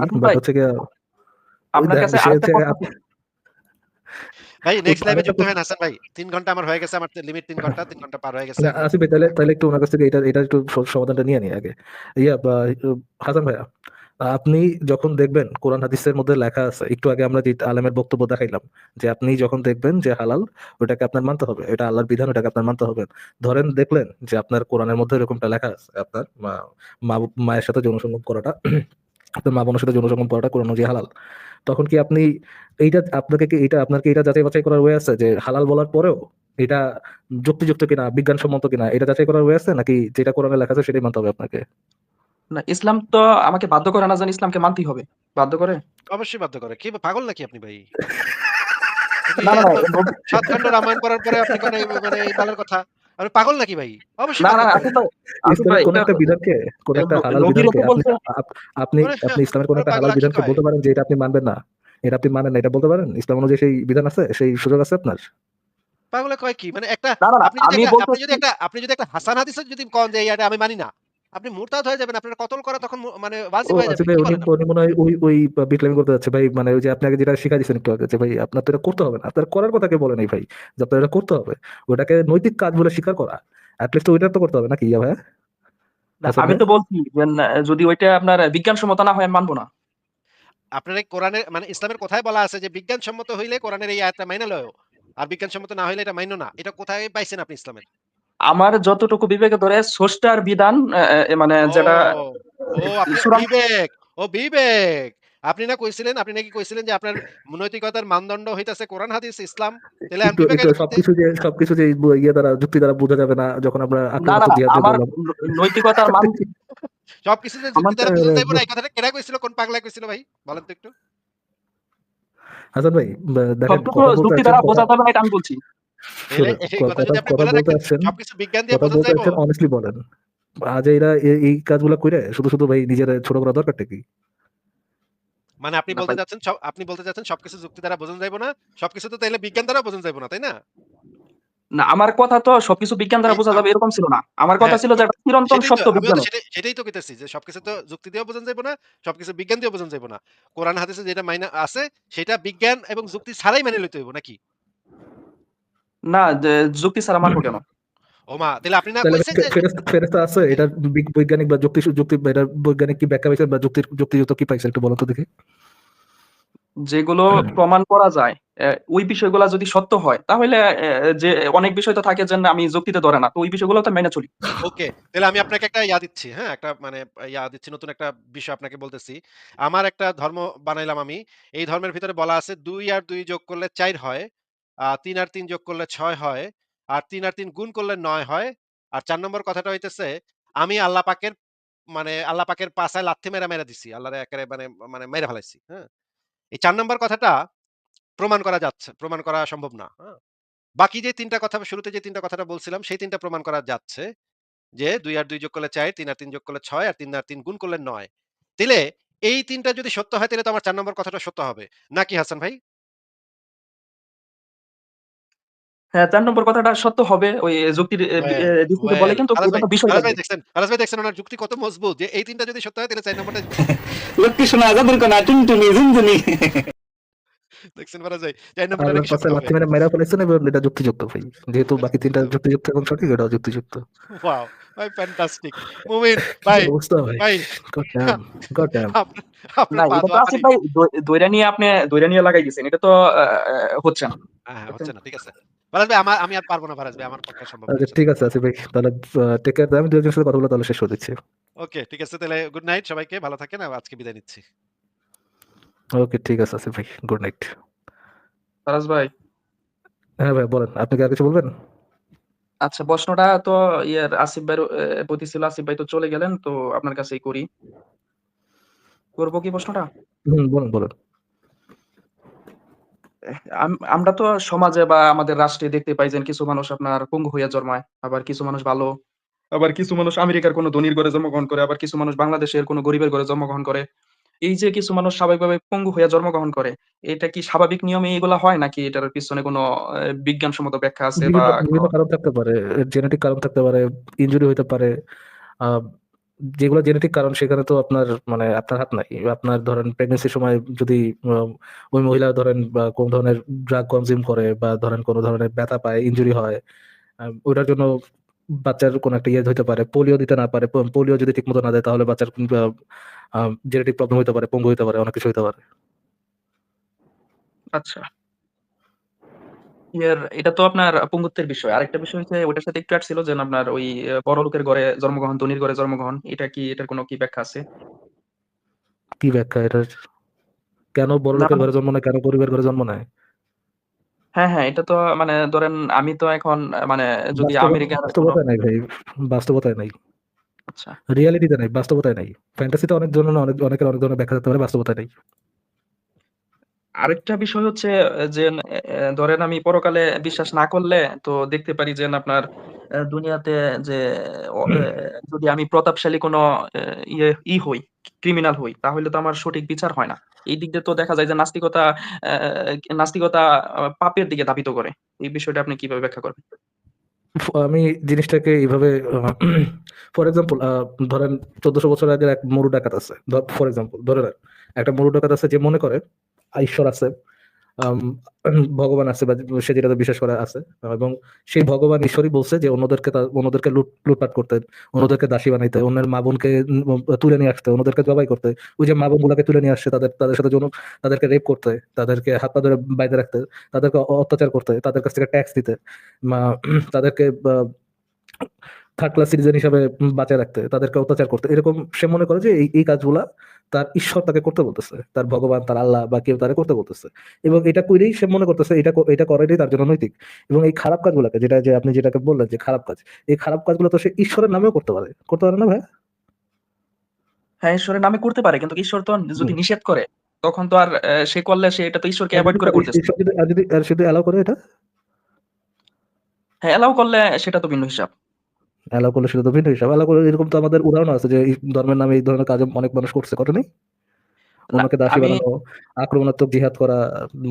Hasan but হচ্ছে গিয়ে আপনার কাছে বিষয় আরেকটা হচ্ছে কথা আপনি ভাই নেক্সট লাইভে যুক্ত হেন হাসান ভাই। 3 ঘণ্টা আমার হয়ে গেছে আমার লিমিট 3 ঘণ্টা 3 ঘণ্টা পার হয়ে গেছে। ভাই তাহলে তাহলে একটু ওনার কাছ থেকে এটা এটা একটু সমাধানটা নিয়ে আগে। ইয়া হাসান ভাইয়া আপনি যখন দেখবেন কোরআন হাদিসের মধ্যে লেখা আছে একটু আগে আমরা যে আলেমের বক্তব্য দেখাইলাম যে আপনি যখন দেখবেন যে হালাল ওটাকে আপনার মানতে হবে এটা আল্লাহর বিধান ওটাকে আপনার মানতে হবে। ধরেন দেখলেন যে আপনার কোরআনের মধ্যে এরকমটা লেখা আছে আপনার মা মা- মায়ের সাথে যৌনসঙ্গম করাটা আপনার মা বোনের সাথে যৌনসঙ্গম করাটা কোরআন অনুযায়ী হালাল তখন কি আপনি এইটা আপনাকে কি এটা আপনার কি এটা যাচাই বাছাই করার ওয়ে আছে যে হালাল বলার পরেও এটা যুক্তিযুক্ত কিনা বিজ্ঞানসম্মত কিনা এটা যাচাই করার ওয়ে আছে? নাকি যেটা কোরআনে লেখা আছে সেটাই মানতে হবে আপনাকে? না ইসলাম তো আমাকে বাধ্য করে না জানি ইসলামকে মানতেই হবে। বাধ্য করে? অবশ্যই বাধ্য করে। কি পাগল নাকি আপনি ভাই? না না সাত রামায়ণ করার পরে আপনি কোন এই- মানে এই বালের কথা আপনি পাগল নাকি ভাই? অবশ্যই না না ইসলামের কোন একটা বিধানকে কোন একটা হালাল বিধানকে আপনি আপনি ইসলামের কোন একটা হালাল বিধানকে বলতে পারেন যে এটা আপনি মানবেন না। এটা আপনি মানেন না এটা বলতে পারেন? ইসলাম অনুযায়ী সেই বিধান আছে? সেই সুযোগ আছে আপনার? পাগলে কয় কি? মানে একটা- আপনি যদি একটা আপনি যদি একটা হাসান হাদিসের যদি কন যে এটা আমি মানি না। আপনি মুরতাদ হয়ে যাবেন আপনার কতল করা তখন মানে ওয়াজিব হয়ে আচ্ছা যাবে উনি মনে হয় ওই ওই বিক্লেম করতে যাচ্ছে। ভাই মানে ওই যে আপনাকে যেটা শিখা দিচ্ছেন একটু আগে যে ভাই আপনার তো এটা করতে হবে না। আপনার করার কথা কে বলে নাই ভাই যে আপনার এটা করতে হবে। ওটাকে নৈতিক কাজ বলে স্বীকার করা। অ্যাটলিস্ট ওইটা তো করতে হবে নাকি ইয়া ভাই আমি তো বলছি যদি ওইটা আপনার বিজ্ঞানসম্মত না হয় আমি মানবো না। আপনার এই কোরআনের মানে ইসলামের কোথায় বলা আছে যে বিজ্ঞানসম্মত হইলে কোরআনের এই আয়াতটা মাইনা লয় আর বিজ্ঞানসম্মত না হইলে এটা মাইনো না। এটা কোথায় পাইছেন আপনি ইসলামের? আমার যতটুকু বিবেকে ধরে স্রষ্টার বিধান মানে যেটা আপনি বিবেক। ও বিবেক। আপনি না কইছিলেন আপনি নাকি কইছিলেন যে আপনার নৈতিকতার মানদণ্ড হইতাছে কোরআন হাদিস ইসলাম? তাহলে ভিত্তিতে- সবকিছু যে সবকিছু যে ইয়ে দ্বারা যুক্তি দ্বারা বোঝা যাবে না যখন আমরা আমার নৈতিকতার মান সবকিছু যে যুক্তি দ্বারা বোঝা যাইবো না এই কথাটা কেডা কইছিল কোন পাগলা কইছিল ভাই? বলেন তো একটু। হাসান ভাই দেখেন যুক্তি দ্বারা বোঝা যাবে না এটা আমি বলছি। তাহলে শুনুন, এই ক- কথা যদি কথা- আপনি কথা বলে বলতে রাখেন আসছেন সবকিছু বিজ্ঞান দিয়ে কথা বোঝা বলতে অনেস্টলি বলেন। আজ এরা এই কাজগুলো করে শুধু শুধু ভাই নিজের ছোট করা দরকারটা কি? মানে আপনি না বলতে যাচ্ছেন সব আপনি বলতে যাচ্ছেন সবকিছু যুক্তি দ্বারা বোঝানো যাইবো না সবকিছু তো তাইলে বিজ্ঞান দ্বারা বোঝানো যাইবো না তাই না? না আমার কথা তো সবকিছু বিজ্ঞান দ্বারা বোঝা যাবে এরকম ছিল না। আমার কথা হ্যাঁ, ছিল যে চিরন্তন সেটাই তো সত্য বিজ্ঞান সেটাই তো কইতেছি যে সবকিছু তো যুক্তি দিয়েও বোঝানো যাইবো না সবকিছু বিজ্ঞান দিয়েও বোঝানো যাইবো না। কোরআন হাদিসে যেটা মাইনা আছে সেটা বিজ্ঞান এবং যুক্তি ছাড়াই মেনে লইতে হইব নাকি? না যুক্তি ছাড়া মানবো কেন ও মা তাহলে আপনি না কইছেন যে ফেরেস্তা আছে এটা বৈজ্ঞানিক বা যুক্তি যুক্তি এটা বৈজ্ঞানিক কি ব্যাখ্যা পাইছেন বা যুক্তির যুক্তিযুক্ত কি পাইছেন একটু বলো তো দেখি। যেগুলো প্রমাণ করা যায় ওই বিষয়গুলো যদি সত্য হয় তাহলে যে অনেক বিষয় তো থাকে যে না, আমি যুক্তিতে ধরে না তো ওই বিষয়গুলো তো মেনে চলি। ওকে তাহলে আমি আপনাকে একটা ইয়া দিচ্ছি হ্যাঁ একটা মানে ইয়া দিচ্ছি নতুন একটা বিষয় আপনাকে বলতেছি। আমার একটা ধর্ম বানাইলাম আমি এই ধর্মের ভিতরে বলা আছে দুই আর দুই যোগ করলে চার হয়। তিন আর তিন যোগ করলে ছয় হয়, আর তিন আর তিন গুণ করলে নয় হয়। আর চার নম্বর কথাটা হইতেছে, আমি আল্লাহ পাকের মানে আল্লাহ পাকের পাশায় লাথি মেরা মেরা দিছি, আল্লাহরে একেবারে মানে মানে মেরে ফেলাইছি হ্যাঁ? এই চার নম্বর কথাটা প্রমাণ করা যাচ্ছে, প্রমাণ করা সম্ভব না হ্যাঁ? বাকি যে তিনটা কথা, শুরুতে যে তিনটা কথাটা বলছিলাম, সেই তিনটা প্রমাণ করা যাচ্ছে যে দুই আর দুই যোগ করলে চার, তিন আর তিন যোগ করলে ছয়, আর তিন আর তিন গুণ করলে নয়। তাহলে এই তিনটা যদি সত্য হয় তাহলে তো আমার চার নম্বর কথাটা সত্য হবে। নাকি হাসান ভাই? হ্যাঁ চার নম্বর কথাটা সত্য হবে ওই যুক্তির দৃষ্টিতে বলে কিন্তু আরাস ওটা ভাই তো বিষয় ভাই দেখছেন আরাস ভাই দেখছেন ওনার যুক্তি কত মজবুত যে এই তিনটা যদি সত্য হয় তাহলে চার নম্বরটা লক্ষ্মী শোনা কোনা দেখছেন আরাস ভাই চার নম্বরটা নাকি সত্য পাশে হবে? লাথি মেরা ফেলেছেন এবং এটা যুক্তিযুক্ত ভাই। যেহেতু বাকি তিনটা যুক্তিযুক্ত এবং সঠিক এটাও যুক্তিযুক্ত। ওয়াও ভাই ফ্যান্টাস্টিক মুমিন ভাই ভাই? গড ড্যাম গড ড্যাম না এটা তো আসিফ ভাই দইরা নিয়ে আপনি দইরা নিয়ে লাগাই দিয়েছেন এটা তো হচ্ছে না। হ্যাঁ হচ্ছে না ঠিক আছে। ভাই আমার আমি আর পারব না ফারাজ ভাই আমার পক্ষে সম্ভব আচ্ছা ঠিক আছে আসিফ ভাই তাহলে টেক কেয়ার আমি দুজনের সাথে কথা বলে তাহলে শেষ করে দিচ্ছি। ওকে ঠিক আছে তাহলে গুড নাইট সবাইকে ভালো থাকেন আর আজকে বিদায় নিচ্ছি। ওকে ঠিক আছে আসিফ ভাই গুড নাইট ফারাজ ভাই। হ্যাঁ ভাই বলেন আপনি কি আর কিছু বলবেন? আচ্ছা প্রশ্নটা তো ইয়ার আসিফ আহ, প্রতি ছিল আসিফ ভাই তো চলে গেলেন তো আপনার কাছেই করি। করব কি প্রশ্নটা? হুম বলুন বলুন। আমরা তো সমাজে বা আমাদের রাষ্ট্রে দেখতে পাই যে কিছু মানুষ আপনার পঙ্গু হইয়া জন্মায় আবার কিছু মানুষ ভালো। আবার কিছু মানুষ আমেরিকার কোনো ধনীর ঘরে জন্মগ্রহণ করে আবার কিছু মানুষ বাংলাদেশের কোনো গরিবের ঘরে জন্মগ্রহণ করে। এই যে কিছু মানুষ স্বাভাবিকভাবে পঙ্গু হইয়া জন্মগ্রহণ করে এটা কি স্বাভাবিক নিয়মে এগুলা হয় নাকি এটার পিছনে কোনো বিজ্ঞানসম্মত ব্যাখ্যা আছে বা কারণ থাকতে পারে জেনেটিক কারণ থাকতে পারে ইনজুরি হতে পারে আহ, যেগুলো জেনেটিক কারণ, সেখানে তো আপনার মানে আপনার হাত নাই। আপনার ধরেন প্রেগনেন্সির সময় যদি ওই মহিলা ধরেন, বা কোন ধরনের ড্রাগ কনজিউম করে, বা ধরেন কোনো ধরনের ব্যথা পায় ইনজুরি হয় ওটার জন্য বাচ্চার কোনো একটা ইয়ে হতে পারে পোলিও দিতে না পারে পোলিও যদি ঠিকমতো না দেয়, তাহলে বাচ্চার জেনেটিক প্রবলেম হতে পারে, পঙ্গু হতে পারে, অনেক কিছু হতে পারে। আচ্ছা। এর এটা তো আপনার পঙ্গুত্বের বিষয়। আরেকটা বিষয় হচ্ছে ওটার সাথে একটু ছিল যে আপনার ওই বড় লোকের ঘরে জন্মগ্রহণ ধনীর ঘরে জন্মগ্রহণ এটা কি এটার কোনো কি ব্যাখ্যা আছে? কি ব্যাখ্যা এটার? কেন বড় লোকের ঘরে জন্ম নেয় কেন গরিবের ঘরে জন্ম নেয়? হ্যাঁ হ্যাঁ এটা তো মানে ধরেন আমি তো এখন মানে যদি আমেরিকান বাস্তবতায় নাই ভাই বাস্তবতায় নাই। আচ্ছা। রিয়ালিটিতে নাই বাস্তবতায় নাই। ফ্যান্টাসিতে অনেক জন্য অনেক অনেকের অনেক ধরনের ব্যাখ্যা থাকতে পারে বাস্তবতায় নাই। আরেকটা বিষয় হচ্ছে যে ধরেন আমি পরকালে বিশ্বাস না করলে তো দেখতে পারি যে আপনার দুনিয়াতে যে যদি আমি প্রতাপশালী কোনো ইয়ে ই হই ক্রিমিনাল হই তাহলে তো আমার সঠিক বিচার হয় না। এই দিক দিয়ে তো দেখা যায় যে নাস্তিকতা নাস্তিকতা পাপের দিকে ধাবিত করে। এই বিষয়টা আপনি কীভাবে ব্যাখ্যা করবেন? আমি জিনিসটাকে এইভাবে ফর এক্সাম্পল ধরেন চোদ্দশো বছর আগের এক মরু ডাকাত আছে। ফর এক্সাম্পল ধরে একটা মরু ডাকাত আছে যে মনে করে ঈশ্বর আছে ভগবান আছে বা সে যেটাতে বিশ্বাস করে আছে। এবং সেই ভগবান ঈশ্বরই বলছে যে অন্যদেরকে অন্যদেরকে লুট, লুটপাট করতে, অন্যদেরকে দাসী বানাইতে, অন্যের মা বোনকে তুলে নিয়ে আসতে, অন্যদেরকে জবাই করতে। ওই যে মা বোন গুলাকে তুলে নিয়ে আসছে, তাদের তাদের সাথে যৌন তাদেরকে রেপ করতে, তাদেরকে হাত পা ধরে বাইরে রাখতে, তাদেরকে অত্যাচার করতে, তাদের কাছ থেকে ট্যাক্স দিতে তাদেরকে থার্ড ক্লাস সিটিজেন হিসাবে বাঁচায় রাখতে, তাদেরকে অত্যাচার করতে। এরকম সে মনে করে যে এই কাজগুলা তার ঈশ্বর তাকে করতে বলতেছে। তার ভগবান তার আল্লাহ বা কেউ তাকে করতে বলতেছে। এবং এটা করেই সে মনে করতেছে এটা এটা করাটাই তার জন্য নৈতিক। এবং এই খারাপ কাজগুলোকে যেটা যে আপনি যেটাকে বললেন যে খারাপ কাজ এই খারাপ কাজগুলো তো সে ঈশ্বরের নামেও করতে পারে। করতে পারে না ভাই হ্যাঁ ঈশ্বরের নামে করতে পারে কিন্তু ঈশ্বর তো যদি নিষেধ করে তখন তো আর সে করলে সে এটা তো ঈশ্বরকে অ্যাভয়েড করে করতেছে যদি আর যদি আর শুধু অ্যালাউ করে এটা? হ্যাঁ এলাও করলে সেটা তো ভিন্ন হিসাব। অ্যালাউ করলে সেটা তো ভিন্ন হিসাব। অ্যালাউ করলে এরকম তো আমাদের উদাহরণ আছে যে ধর্মের নামে এই ধরনের কাজ অনেক মানুষ করছে করে নেই? অন্যকে দাসী বানানো আক্রমণাত্মক জিহাদ করা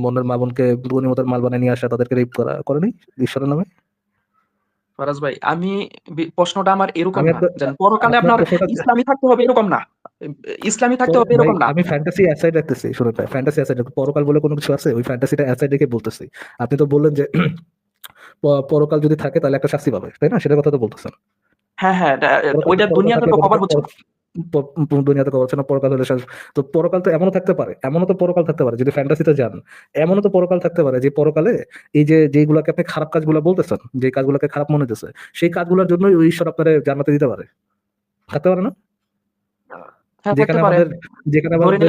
মনের মা বোনকে গণিমতের মাল বানিয়ে নিয়ে আসা তাদেরকে রেপ করা করে নেই ঈশ্বরের নামে? ফরাজ ভাই আমি প্রশ্নটা আমার এরকম না। পরকালে আপনার ইসলামী থাকতে হবে এরকম না। ইসলামী থাকতে হবে এরকম না। আমি ফ্যান্টাসি অ্যাসাইড রাখতেছি শুনুন ভাই ফ্যান্টাসি অ্যাসাইড পরকাল বলে কোনো কিছু আছে? ওই ফ্যান্টাসিটা অ্যাসাইড রেখে বলতেছি। আপনি তো বললেন যে পরকাল যদি থাকে তাহলে একটা শাস্তি পাবে তাই না? সেটা কথা তো বলতেছেন। হ্যাঁ হ্যাঁ ওইটা দুনিয়াতে কভার হচ্ছে। না। প- প- দুনিয়াতে কভার হচ্ছে না পরকাল হলে তো পরকাল তো এমনও থাকতে পারে এমনও তো পরকাল থাকতে পারে যদি ফ্যান্টাসিতে যান এমনও তো পরকাল থাকতে পারে যে পরকালে এই যে যেগুলোকে আপনি খারাপ কাজগুলো বলতেছেন যে কাজগুলোকে খারাপ মনে হতেছে সেই কাজগুলোর জন্যই ওই ঈশ্বর আপনার জান্নাতে দিতে পারে। থাকতে পারে না? যেখানে আমাদের যেখানে আমাদের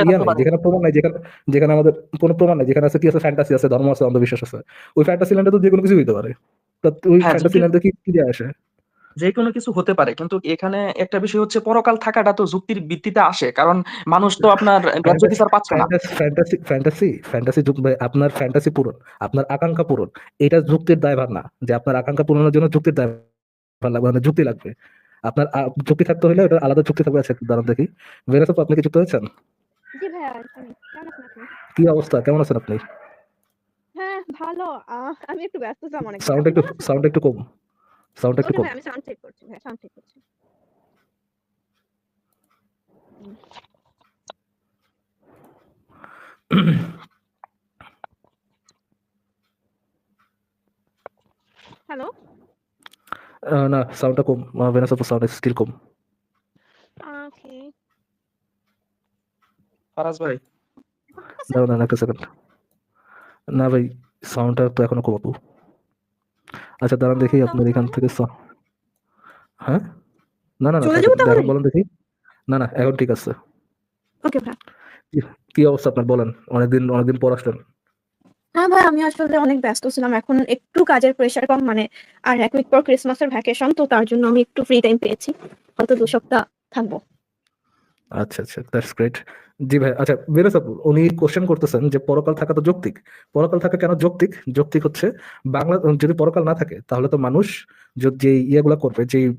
যেখানে প্রমাণ নাই যেখানে যেখানে আমাদের কোনো প্রমাণ নাই যেখানে আছে কি আছে ফ্যান্টাসি আছে ধর্ম আছে অন্ধবিশ্বাস আছে ওই ফ্যান্টাসি ল্যান্ডে তো যে কোনো কিছু হইতে পারে। তা ওই হ্যাঁ, ফ্যান্টাসি ল্যান্ডে কি কি যায় আসে? যে কোনো কিছু হতে পারে কিন্তু এখানে একটা বিষয় হচ্ছে পরকাল থাকাটা তো যুক্তির ভিত্তিতে আসে কারণ মানুষ তো আপনার ন্যায্য বিচার পাচ্ছে না। ফ্যান্টাসি ফ্যান্টাসি ফ্যান্টাসি আপনার ফ্যান্টাসি পূরণ আপনার আকাঙ্ক্ষা পূরণ এটা যুক্তির দায়ভার না যে আপনার আকাঙ্ক্ষা পূরণের জন্য যুক্তির দায়ভার লাগবে মানে যুক্তি লাগবে। আপনার আ, যুক্তি থাকতে হলে ওটা আলাদা যুক্তি থাকবে আচ্ছা দাঁড়ান দেখি। ভেরাস আপনি কি যুক্ত হয়েছেন? জি ভাইয়া আছেন কি অবস্থা? কেমন আছেন আপনি? হ্যাঁ ভালো। আমি একটু ব্যস্ত ছিলাম অনেক সাউন্ড একটু সাউন্ড একটু কম। সাউন্ড একটু কম। আমি সাউন্ড চেক করছি ভাই সাউন্ড চেক করছি। হ্যালো না সাউন্ডটা কম ভেনাস অফ সাউন্ড স্টিল কম। ওকে ফরাজ ভাই। দাঁড়ান দাঁড়ান একটা সেকেন্ড না ভাই সাউন্ডটা তো এখনও কমাবো। আচ্ছা দাঁড়ান দেখি আপনার এখান থেকে হ্যাঁ? না না না বলেন দেখি। না না এখন ঠিক আছে। ওকে ভাই কি অবস্থা আপনার বলেন অনেকদিন অনেকদিন পর আসলেন। হ্যাঁ ভাই, আমি আসলে অনেক ব্যস্ত ছিলাম। এখন একটু কাজের প্রেশার কম মানে আর এক উইক পর ক্রিসমাসের ভ্যাকেশন তো তার জন্য আমি একটু ফ্রি টাইম পেয়েছি। হয়তো দু সপ্তাহ থাকব। আচ্ছা আচ্ছা দ্যাটস গ্রেট জি ভাই আচ্ছা বেরোস আপু, উনি কোশ্চেন করতেছেন যে পরকাল থাকা তো যৌক্তিক। পরকাল থাকা কেন যৌক্তিক? যৌক্তিক হচ্ছে বাংলা, যদি পরকাল না থাকে, তাহলে তো মানুষ যে- ইয়েগুলা করবে, যে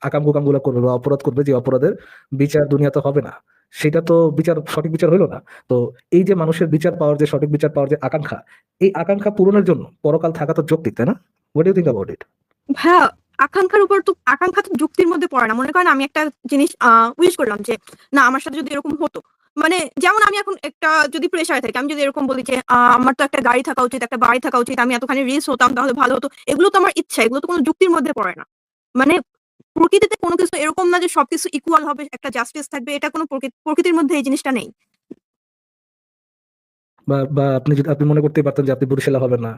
আকাম কুকামগুলা করবে বা অপরাধ করবে, যে অপরাধের বিচার দুনিয়াতে হবে না। সেটা তো বিচার, সঠিক বিচার হইল না। তো এই যে মানুষের বিচার পাওয়ার যে সঠিক বিচার পাওয়ার যে আকাঙ্ক্ষা, এই আকাঙ্ক্ষা পূরণের জন্য পরকাল থাকা তো যৌক্তিক, তাই না? What you think about it ভাইয়া, আকাঙ্ক্ষার উপর তো, আকাঙ্ক্ষা তো যুক্তির মধ্যে পড়ে না। মনে করেন আমি একটা জিনিস উইশ করলাম যে, না, আমার সাথে যদি এরকম হতো। মানে যেমন আমি এখন একটা যদি প্রেশারে থাকি, আমি যদি এরকম বলি যে আমার তো একটা গাড়ি থাকা উচিত, একটা বাড়ি থাকা উচিত, আমি এতখানি রিচ হতাম, তাহলে ভালো হতো। এগুলো তো আমার ইচ্ছা, এগুলো তো কোনো যুক্তির মধ্যে পড়ে না। মানে প্রকৃতিতে কোনো কিছু এরকম না যে সবকিছু ইকুয়াল হবে একটা জাস্টিস থাকবে এটা কোনো প্রকৃতির মধ্যে এই জিনিসটা নেই। বা বা আপনি যদি আপনি মনে করতেই পারতেন যে আপনি বরিশালা হবেন না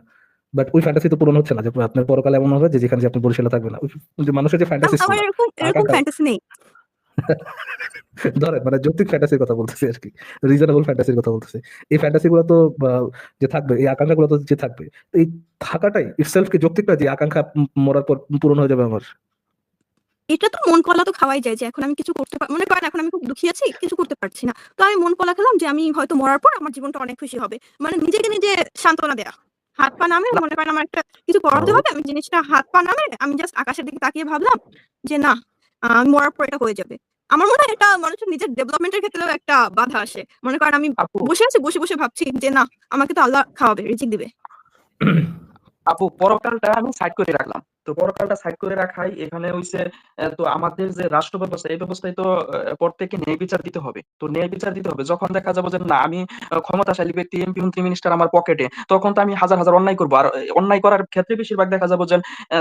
বাট ওই ফ্যান্টাসি তো পূরণ হচ্ছে না যে আপনার পরকালে এমন হবে যে যেখানে আপনি বরিশালা থাকবেন না। যে মানুষের যে ফ্যান্টাসি আমার এরকম এরকম। ফ্যান্টাসি নেই। ধরেন মানে যৌক্তিক ফ্যান্টাসির কথা বলতেছি আর কি রিজনেবল ফ্যান্টাসির কথা বলতেছি। এই ফ্যান্টাসি গুলো তো যে থাকবে এই আকাঙ্ক্ষা গুলো তো যে থাকবে এই থাকাটাই ইটসেলফ কি যৌক্তিক না যে আকাঙ্ক্ষা মরার পর পূরণ হয়ে যাবে আমার? এটা তো মন কলা তো খাওয়াই যায় যে এখন আমি কিছু করতে পার মনে করেন এখন আমি খুব দুঃখী আছি কিছু করতে পারছি না। তো আমি মন কলা খেলাম যে আমি হয়তো মরার পর আমার জীবনটা অনেক খুশি হবে। মানে নিজেকে নিজে সান্ত্বনা দেয়া। হাত পা নামে মনে করেন আমার একটা কিছু করাতে হবে আমি জিনিসটা হাত পা নামে আমি জাস্ট আকাশের দিকে তাকিয়ে ভাবলাম যে না আমি মরার পর এটা হয়ে যাবে। আমার মনে হয় এটা মানুষের নিজের ডেভেলপমেন্টের ক্ষেত্রেও একটা বাধা আসে। মনে করেন আমি বসে আছি বসে বসে ভাবছি যে না আমাকে তো আল্লাহ খাওয়াবে রিজিক দিবে। আপু পরকালটা আমি সাইড করে রাখলাম। তো পরকালটা সাইড করে রাখাই। এখানে হইছে তো আমাদের যে রাষ্ট্র ব্যবস্থা, এই ব্যবস্থায় তো প্রত্যেককে ন্যায় বিচার দিতে হবে। তো ন্যায় বিচার দিতে হবে। যখন দেখা যাবে যে, না, আমি ক্ষমতাশালী ব্যক্তি, এমপি মন্ত্রী মিনিস্টার আমার পকেটে, তখন তো আমি হাজার হাজার অন্যায় করব। আর অন্যায় করার ক্ষেত্রে বেশিরভাগ দেখা যাবে যে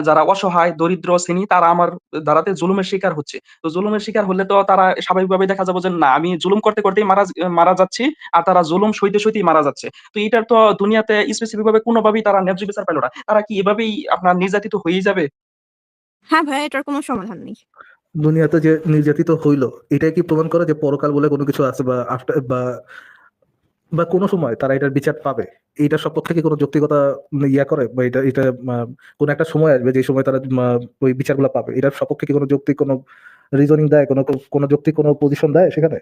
যারা অসহায়, দরিদ্র শ্রেণি তারা আমার দ্বারাতে জুলুমের শিকার হচ্ছে। তো জুলুমের শিকার হলে তো তারা স্বাভাবিকভাবে দেখা যাব যে, না, আমি জুলুম করতে, করতেই মারা মারা যাচ্ছি আর তারা জুলুম সইতে, সইতেই মারা যাচ্ছে। তো এটার তো দুনিয়াতে স্পেসিফিক ভাবে কোনোভাবেই তারা ন্যায্য বিচার পেল না। তারা কি এভাবেই আপনার নির্যাতিত হয়েই যাবে? হ্যাঁ ভাই এটার কোনো সমাধান নেই। দুনিয়াতে যে নির্যাতিত হইল এটাই কি প্রমাণ করে যে পরকাল বলে কোনো কিছু আছে বা আফটার বা বা কোনো সময় তারা এটার বিচার পাবে? এইটা সপক্ষে কি কোনো যৌক্তিকতা ইয়া করে? বা এটা এটা কোনো একটা সময় আসবে যে সময় তারা ওই বিচারগুলো পাবে? এটার সপক্ষে কি কোনো যৌক্তিক কোনো রিজনিং দেয়? কোনো কোনো যৌক্তিক কোনো পজিশন দেয় সেখানে?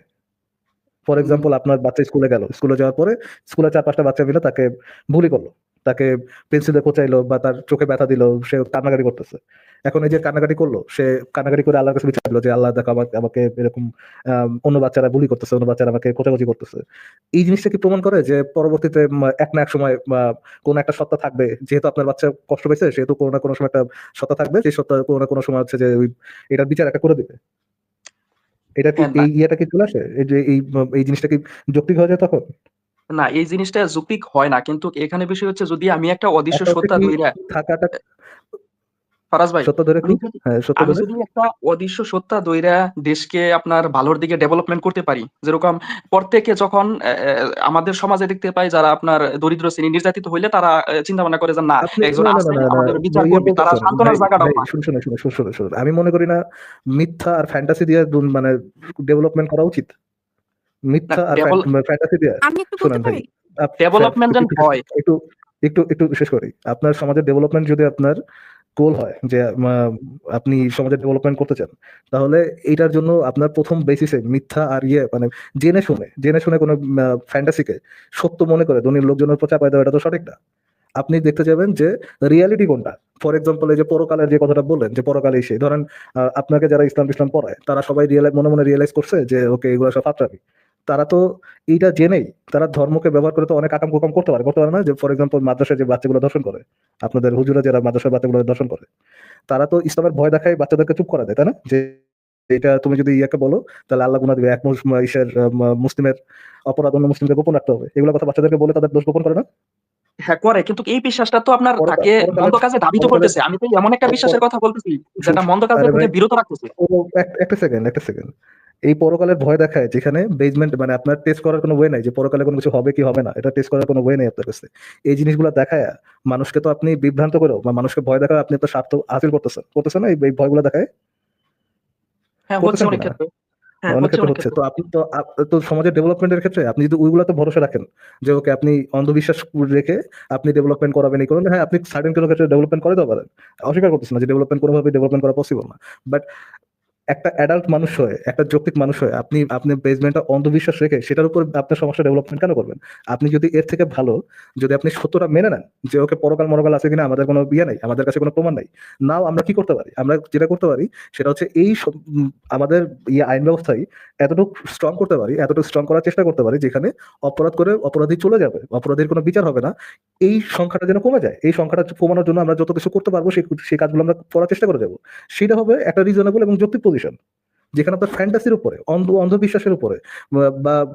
ফর এক্সাম্পল আপনার বাচ্চা স্কুলে গেল। স্কুলে যাওয়ার পরে স্কুলে চার পাঁচটা বাচ্চা মিলে তাকে বুলি করল। তাকে পেন্সিলে কোচাইলো বা তার চোখে ব্যথা দিল সে কান্নাকাটি করতেছে। এখন এই যে কান্নাকাটি করল সে কান্নাকাটি করে আল্লাহর কাছে বিচার দিলো যে আল্লাহ দেখো আমাকে আমাকে এরকম অন্য বাচ্চারা বুলি করতেছে অন্য বাচ্চারা আমাকে কোচাকুচি করতেছে। এই জিনিসটা কি প্রমাণ করে যে পরবর্তীতে এক না এক সময় বা কোন একটা সত্তা থাকবে? যেহেতু আপনার বাচ্চা কষ্ট পেয়েছে সেহেতু কোনো না কোনো সময় একটা সত্তা থাকবে সেই সত্তা কোনো না কোনো সময় হচ্ছে যে ওই এটার বিচার একটা করে দিবে। এটা কি হ্যাঁ, এই ইয়েটা কি চলে আসে? এই যে এই এই জিনিসটা কি যৌক্তিক হয়ে যায় তখন? না এই জিনিসটা যৌক্তিক হয় না কিন্তু এখানে বিষয় হচ্ছে যদি আমি একটা অদৃশ্য সত্তা ধইরা থাকাটা ফারাজ ভাই সত্য ধরে আমি যদি- হ্যাঁ একটা অদৃশ্য সত্তা দইরা দেশকে আপনার ভালোর দিকে ডেভেলপমেন্ট করতে পারি যেরকম প্রত্যেকে যখন আমাদের সমাজে দেখতে পাই যারা আপনার দরিদ্র শ্রেণি নির্যাতিত হইলে তারা চিন্তা ভাবনা করে যে না একজন আমাদের বিচার ইয়ে করবে তারা শুনুন, শুনুন, শুনুন, শুনুন। আমি মনে করি না মিথ্যা আর ফ্যান্টাসি দিয়ে মানে ডেভেলপমেন্ট করা উচিত মিথ্যা আর ফ্যান্টাসি দিয়ে একটু শোনেন ভাই, পারি যেন একটু- হয়। একটু একটু একটু শেষ করি আপনার সমাজের ডেভেলপমেন্ট যদি আপনার গোল হয় যে আপনি সমাজের ডেভেলপমেন্ট করতে চান তাহলে এইটার জন্য আপনার প্রথম বেসিসে মিথ্যা আর ইয়ে মানে জেনে শুনে জেনে শুনে কোনো ফ্যান্টাসিকে সত্য মনে করে ধনীর লোকজনের উপর চাপাই দেওয়া এটা তো সঠিক না। আপনি দেখতে যাবেন যে রিয়ালিটি কোনটা? ফর এক্সাম্পল এই যে পরকালের যে কথাটা বললেন যে পরকালে এসে ধরেন আহ, আপনাকে যারা ইসলাম ইসলাম পড়ায় তারা সবাই রিয়েলাইজ মনে মনে রিয়েলাইজ করছে যে ওকে এগুলো সব ফাত্রামি তারা তো এইটা জেনেই, তারা ধর্মকে ব্যবহার করে তো অনেক আকাম কুকাম করতে পারে। করতে পারে না যে ফর এক্সাম্পল মাদ্রাসায় যে বাচ্চাগুলো দর্শন করে, আপনাদের হুজুরা যারা মাদ্রাসার বাচ্চাগুলো দর্শন করে, তারা তো ইসলামের ভয় দেখায় বাচ্চাদেরকে চুপ করা দেয়, তাই না? যে এটা তুমি যদি ইয়াকে বলো, তাহলে আল্লাহ গুনা দিবে। এক মুসলিমের অপরাধ অন্য মুসলিমকে গোপন রাখতে হবে। এগুলো কথা বাচ্চাদেরকে বলে তাদের দোষ গোপন করে না? হ্যাঁ করে। কিন্তু এই বিশ্বাসটা তো আপনার তাকে মন্দ কাজে ধাবিত করতেছে। আমি তো এমন একটা বিশ্বাসের কথা বলতেছি যেটা মন্দ কাজে বিরত রাখতেছে। একটা সেকেন্ড একটা সেকেন্ড এই পরকালের ভয় দেখায় যেখানে বেজমেন্ট মানে আপনার টেস্ট করার কোনো ওয়ে নাই যে পরকালে কোনো কিছু হবে কি হবে না। এটা টেস্ট করার কোনো ওয়ে নেই আপনার কাছে। এই জিনিসগুলো দেখায় মানুষকে তো আপনি বিভ্রান্ত করেও বা মানুষকে ভয় দেখায় আপনি আপনার স্বার্থ হাসিল করতেছেন করতেছেন না এই ভয়গুলো দেখায়? হ্যাঁ অনেক ক্ষেত্রে হ্যাঁ হচ্ছে। অনেক হচ্ছে তো আপনি তো তো সমাজের ডেভেলপমেন্টের ক্ষেত্রে আপনি যদি ওইগুলোতে ভরসা রাখেন যে ওকে আপনি অন্ধবিশ্বাস রেখে আপনি ডেভেলপমেন্ট করাবেন এই করবেন হ্যাঁ আপনি সার্টেন কোনো ক্ষেত্রে ডেভেলপমেন্ট করে দিতে পারেন। অস্বীকার করতেছেন না যে ডেভেলপমেন্ট কোনোভাবে ডেভেলপমেন্ট করা পসিবল না। বাট একটা অ্যাডাল্ট মানুষ হয়ে, একটা যৌক্তিক মানুষ হয়ে আপনি আপনি বেসমেন্টটা অন্ধবিশ্বাস রেখে সেটার উপর আপনার সমস্যা ডেভেলপমেন্ট কেন করবেন? আপনি যদি এর থেকে ভালো, যদি আপনি সত্যটা মেনে নেন যে, ওকে পরকাল মরকাল আছে কিনা, আমাদের কোনো বিয়ে নেই, আমাদের কাছে কোনো প্রমাণ নাই, নাও আমরা কি করতে পারি? আমরা যেটা করতে পারি, সেটা হচ্ছে এই আমাদের ইয়ে আইন ব্যবস্থায় এতটুকু স্ট্রং করতে পারি, এতটুকু স্ট্রং করার চেষ্টা করতে পারি, যেখানে অপরাধ করে অপরাধী চলে যাবে, অপরাধীর কোনো বিচার হবে না। এই সংখ্যাটা যেন কমে যায়, এই সংখ্যাটা কমানোর জন্য আমরা যত কিছু করতে পারব সেই কাজগুলো আমরা করার চেষ্টা করে যাব। সেটা হবে একটা রিজনেবল এবং যৌক্তিক পজিশন যেখানে আপনার ফ্যান্টাসির উপরে অন্ধ অন্ধবিশ্বাসের উপরে বা-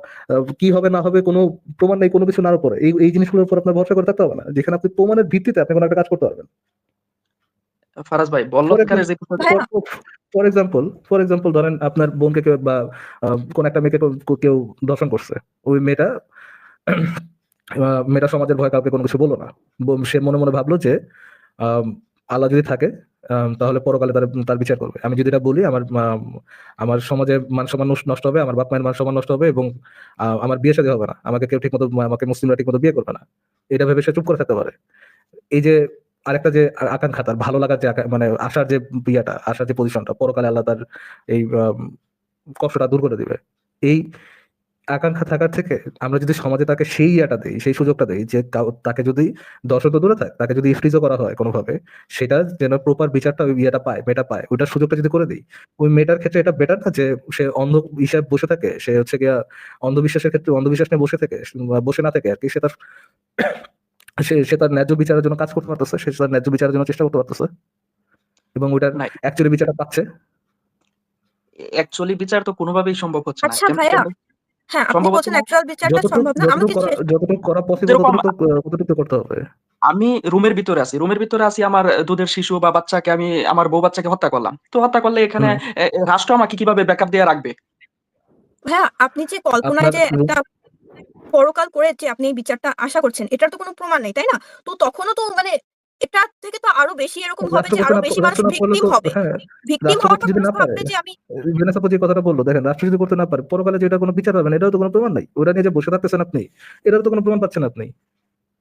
কি হবে না হবে কোনো প্রমাণ নেই কোনো কিছু নার উপরে এই এই জিনিসগুলোর উপর আপনার ভরসা করে থাকতে হবে না। যেখানে আপনি প্রমাণের ভিত্তিতে আপনি কোনো একটা কাজ করতে পারবেন। ফারাজ ভাই যে ফর এক্সাম্পল ফর এক্সাম্পল ধরেন আপনার বোনকে কেউ বা কোন একটা মেয়েকে কেউ- দর্শন করছে। ওই মেয়েটা মেয়েটা সমাজের ভয় কাউকে কোনো কিছু বলল না। সে মনে মনে ভাবলো যে আল্লাহ যদি থাকে তাহলে পরকালে তার তার বিচার করবে। আমি যদি এটা বলি, আমার আমার সমাজের মান সম্মান নষ্ট- হবে, আমার বাপ মায়ের মান সম্মান নষ্ট হবে এবং আমার বিয়ে শাদী হবে না। আমাকে কেউ ঠিক মতো আমাকে মুসলিমরা ঠিক মতো বিয়ে করবে না। এটা ভেবে সে চুপ করে থাকতে পারে। এই যে, আরেকটা যে আকাঙ্ক্ষা, তার ভালো লাগার যে মানে আশার যে বিয়াটা আশার যে পজিশনটা পরকালে আল্লাহ তার এই কষ্টটা দূর করে দিবে। এই আকাঙ্ক্ষা থাকার থেকে আমরা যদি সমাজে তাকে সেই ইয়েটা দেই সেই সুযোগটা দেই যে তাকে যদি দর্শক দূরে থাক তাকে যদি ইফটিজও করা হয় কোনোভাবে সেটা যেন প্রপার বিচারটা ওই ইয়েটা পায় মেয়েটা পায় ওইটার সুযোগটা যদি করে দিই ওই মেয়েটার ক্ষেত্রে এটা বেটার না যে সে অন্ধ হিসাব বসে থাকে সে হচ্ছে গিয়া অন্ধবিশ্বাসের ক্ষেত্রে অন্ধবিশ্বাস নিয়ে বসে থেকে বসে না থেকে আর কি সে তার সে সে তার ন্যায্য বিচারের জন্য কাজ করতে পারতেছে সে তার ন্যায্য বিচারের জন্য চেষ্টা করতে পারতেছে এবং ওইটার অ্যাকচুয়ালি বিচারটা পাচ্ছে। অ্যাকচুয়ালি বিচার তো কোনোভাবেই সম্ভব হচ্ছে না। আচ্ছা ভাইয়া? হ্যাঁ আপনি বলছেন অ্যাকচুয়াল বিচারটা সম্ভব না আমি যতটুকু যতটুকু করা পসিবল ততটুকু ততটুকু করতে হবে। আমি রুমের ভিতরে আছি। রুমের ভিতরে আছি আমার দুধের শিশু বা বাচ্চাকে আমি আমার বউ বাচ্চাকে হত্যা করলাম। তো হত্যা করলে এখানে রাষ্ট্র আমাকে কীভাবে ব্যাকআপ দিয়ে রাখবে? ভাইয়া আপনি যে কল্পনায় যে একটা পরকাল করে যে আপনি এই বিচারটা আশা করছেন এটার তো কোনো প্রমাণ নেই তাই না? তো তখনও তো মানে এটা থেকে তো আরও বেশি এরকম হবে যে আরও বেশি মানুষ ভিকটিম হবে। হ্যাঁ ভিকটিম রাষ্ট্রপতি হওয়াটা যদি না পারে, যে আমি যে কথাটা বলল দেখেন রাষ্ট্র যদি করতে না পারে পরকালে যে এটা কোনো বিচার পাবেন এটাও তো কোনো প্রমাণ নাই। ওটা নিয়ে যে বসে থাকতেছেন আপনি এটার তো কোনো প্রমাণ পাচ্ছেন আপনি।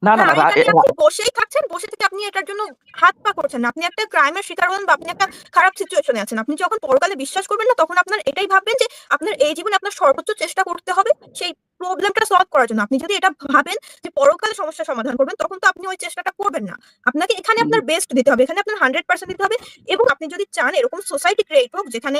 না না হ্যাঁ, না বসেই থাকছেন বসে থেকে আপনি এটার জন্য হাত পা করছেন না। আপনি একটা ক্রাইমের শিকার হন বা আপনি একটা খারাপ সিচুয়েশনে আছেন। আপনি যখন পরকালে বিশ্বাস করবেন না তখন আপনার এটাই ভাববেন যে আপনার এই জীবনে আপনার সর্বোচ্চ চেষ্টা করতে হবে সেই প্রবলেমটা সলভ করার জন্য। আপনি যদি এটা ভাবেন যে পরকালে সমস্যা সমাধান করবেন তখন তো আপনি ওই চেষ্টাটা করবেন না। আপনাকে এখানে আপনার বেস্ট দিতে হবে এখানে আপনার হান্ড্রেড পার্সেন্ট দিতে হবে এবং আপনি যদি চান এরকম সোসাইটি ক্রিয়েট হোক যেখানে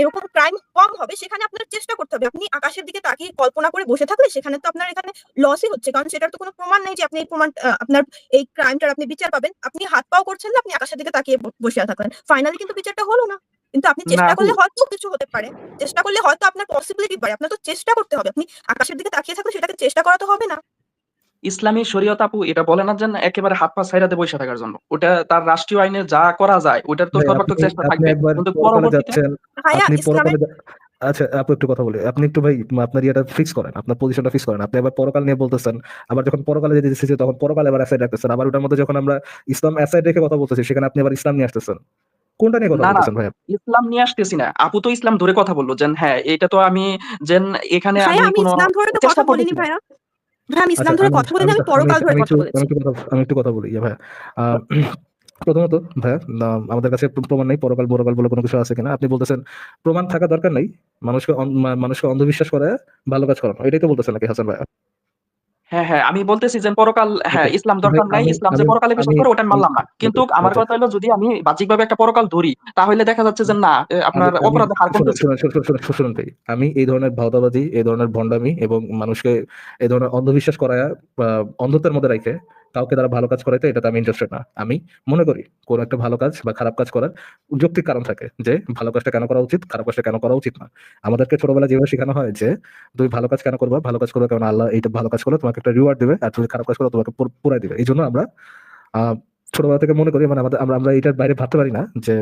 এরকম ক্রাইম কম হবে সেখানে আপনার চেষ্টা করতে হবে। আপনি আকাশের দিকে তাকিয়ে কল্পনা করে বসে থাকলে সেখানে তো আপনার এখানে লসই হচ্ছে। কারণ সেটার তো কোনো প্রমাণ নেই যে আপনি এই প্রমাণ আপনার এই ক্রাইমটার আপনি বিচার পাবেন। আপনি হাত পাও করছেন না আপনি আকাশের দিকে তাকিয়ে বসে থাকলেন। ফাইনালি কিন্তু বিচারটা হলো না। কিন্তু আপনি চেষ্টা করলে হয়তো কিছু হতে পারে। চেষ্টা করলে হয়তো আপনার পসিবিলিটি পারে আপনার তো চেষ্টা করতে হবে। আপনি আকাশের দিকে তাকিয়ে থাকলে সেটাকে চেষ্টা করা তো হবে না। ইসলামী শরীয়ত আপু এটা বলে না যে একেবারে হাত পা ছাইরাতে বসে থাকার জন্য। ওটা তার রাষ্ট্রীয় আইনে যা করা যায় ওটার তো সর্বাত্মক আপনি চেষ্টা থাকবে। কিন্তু পরবর্তীতে যাচ্ছেন আপনি পরকালে আচ্ছা আপু একটু কথা বলি। আপনি একটু ভাই আপনার ইয়েটা ফিক্স করেন আপনার পজিশনটা ফিক্স করেন। আপনি আবার পরকাল নিয়ে বলতেছেন আবার যখন পরকালে যেতে দিচ্ছি তখন পরকাল এবার অ্যাসাইড রাখতেছেন। আবার ওটার মধ্যে যখন আমরা ইসলাম অ্যাসাইড রেখে কথা বলতেছি সেখানে আপনি আবার ইসলাম নিয়ে আসতেছেন। কোনটা নিয়ে কথা না, না। ভাই ইসলাম নিয়ে আসতেছি না। আপু তো ইসলাম ধরে কথা বলল যে হ্যাঁ এটা তো আমি যেন এখানে আমি কোনো ইসলাম ধরে তো কথা বলিনি ভাইয়া। আমি ইসলাম আচ্ছা, ধরে কথা বলিনি আমি পরকাল ধরে কথা একটু- বলেছি আমি একটু কথা বলি ইয়ে ভাইয়া। আহ, প্রথমত ভাইয়া আমাদের কাছে প্র- প্রমাণ নেই পরকাল বড়কাল বলে কোনো কিছু আছে কিনা। আপনি বলতেছেন প্রমাণ থাকা দরকার নেই। মানুষকে মানুষকে অন্ধবিশ্বাস করে ভালো কাজ করানো। এটাই তো বলতেছেন নাকি হাসান ভাইয়া? হ্যাঁ হ্যাঁ আমি বলতেছি যে পরকাল হ্যাঁ ইসলাম দরকার নাই ইসলাম যে পরকালে বিশ্বাস করে ওটা মানলাম না কিন্তু আমার কথা হলো যদি আমি বাহ্যিকভাবে একটা পরকাল ধরি তাহলে দেখা যাচ্ছে যে না আপনার অপরাধ হার করতেছে শুনুন, ভাই। আমি এই ধরনের ভাওতাবাদী এই ধরনের ভণ্ডামি এবং মানুষকে এই ধরনের অন্ধবিশ্বাস করায় অন্ধত্বের মধ্যে রেখে কাউকে তারা ভালো কাজ করাইতে এটাতে আমি ইন্টারেস্টেড না। আমি মনে করি কোনো একটা ভালো কাজ বা খারাপ কাজ করার যৌক্তিক কারণ থাকে যে ভালো কাজটা কেন করা উচিত, খারাপ কাজটা কেন করা উচিত না। আমাদেরকে ছোটবেলা যেভাবে শেখানো হয় যে তুমি ভালো কাজ কেন করব, ভালো কাজ করবে কেন আল্লাহ এইটা ভালো কাজ করলে তোমাকে একটা রিওয়ার্ড দেবে, আর তুমি খারাপ কাজ করলে তোমাকে পুর- পুরাই দেবে। এই জন্য আমরা ছোটবেলা থেকে মনে করি মানে আমাদের, আমরা আমরা এটার বাইরে ভাবতে পারি না যে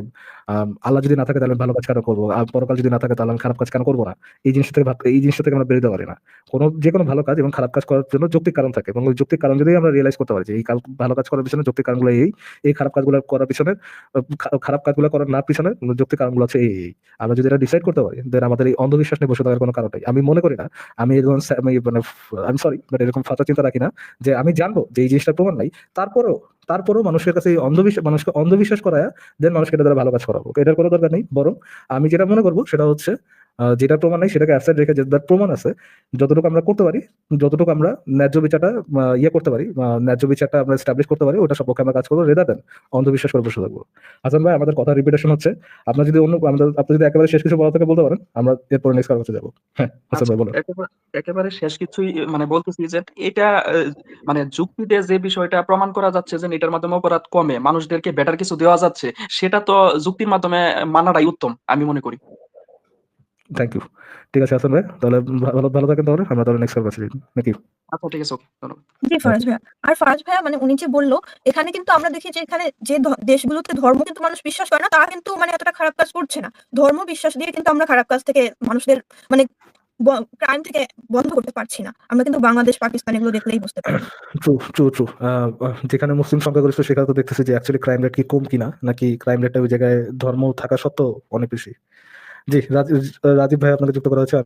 আল্লাহ যদি না থাকে তাহলে ভালো কাজ কেন করব? আর পরকাল যদি না থাকে তাহলে আমি খারাপ কাজ কেন করব না? এই জিনিসটা থেকে এই জিনিসটা থেকে আমরা বেরোতে পারি না। কোনো, যে কোনো ভালো কাজ এবং খারাপ কাজ করার জন্য যৌক্তিক কারণ থাকে এবং যৌক্তিক কারণ যদি আমরা রিয়েলাইজ করতে পারি যে এই ভালো কাজ করার পিছনে যৌক্তিক কারণগুলো এই এই খারাপ কাজগুলো করার পিছনে খারাপ কাজগুলো করার না পিছনে যৌক্তিক কারণগুলো আছে এই এই। আমরা যদি এটা ডিসাইড করতে পারি দেন আমাদের এই অন্ধবিশ্বাস নিয়ে বসে থাকার কোনো কারণ নেই। আমি মনে করি না, আমি এরকম মানে আমি সরি বাট এরকম ফাঁচা চিন্তা রাখি না যে আমি জানব যে এই জিনিসটা প্রমাণ নাই। তারপরেও তারপরেও মানুষের কাছে এই অন্ধবিশ্বাস মানুষকে অন্ধবিশ্বাস করায় দেন মানুষকে এটা দ্বারা ভালো কাজ করাবো। এটার কোনো দরকার নেই। বরং আমি যেটা মনে করব সেটা হচ্ছে যেটা প্রমাণ নেই সেটাকে অ্যাসেট রেখে যেটার প্রমাণ আছে যতটুকু আমরা করতে পারি যতটুকু আমরা ন্যায্য বিচারটা ইয়ে করতে পারি ন্যায্য বিচারটা আমরা এস্টাবলিশ করতে পারি ওটা সপক্ষে আমরা কাজ করব রেদার দেন অন্ধবিশ্বাস করে বসে থাকব। হাসান ভাই আমাদের কথা রিপিটেশন হচ্ছে। আপনার যদি অন্য আমাদের আপনি যদি একেবারে শেষ কিছু বলা থেকে বলতে পারেন আমরা এরপরে নেক্সট কার কাছে যাব। হ্যাঁ হাসান ভাই বলুন। একেবারে শেষ কিছুই মানে বলতেছি যে এটা মানে যুক্তিতে যে বিষয়টা প্রমাণ করা যাচ্ছে যে এটার মাধ্যমে অপরাধ কমে মানুষদেরকে বেটার কিছু দেওয়া যাচ্ছে সেটা তো যুক্তির মাধ্যমে মানাটাই উত্তম আমি মনে করি। থ্যাংক ইউ ঠিক আছে হাসান ভাই। তাহলে ভালো ভালো থাকেন তাহলে। আমরা তাহলে নেক্সট কাছে নাকি আচ্ছা ঠিক আছে ওকে ধন্যবাদ। জি ফারাজ ভাইয়া। আর ফারাজ ভাইয়া মানে উনি যে বলল এখানে কিন্তু আমরা দেখি যে এখানে যে দেশগুলোতে ধর্ম কিন্তু মানুষ বিশ্বাস করে না তারা কিন্তু মানে এতটা খারাপ কাজ করছে না। ধর্ম বিশ্বাস দিয়ে কিন্তু আমরা খারাপ কাজ থেকে মানুষদের মানে ক্রাইম থেকে বন্ধ করতে পারছি না। আমরা কিন্তু বাংলাদেশ পাকিস্তান এগুলো দেখলেই বুঝতে পারি ট্রু ট্রু ট্রু যেখানে মুসলিম সংখ্যাগরিষ্ঠ সেখানে তো দেখতেছি যে অ্যাকচুয়ালি ক্রাইম রেট কি কম কিনা? নাকি ক্রাইম রেটটা ওই জায়গায় ধর্ম থাকা সত্ত্বেও অনেক বেশি? জি রাজীব রাজীব ভাই আপনাকে যুক্ত করা হয়েছে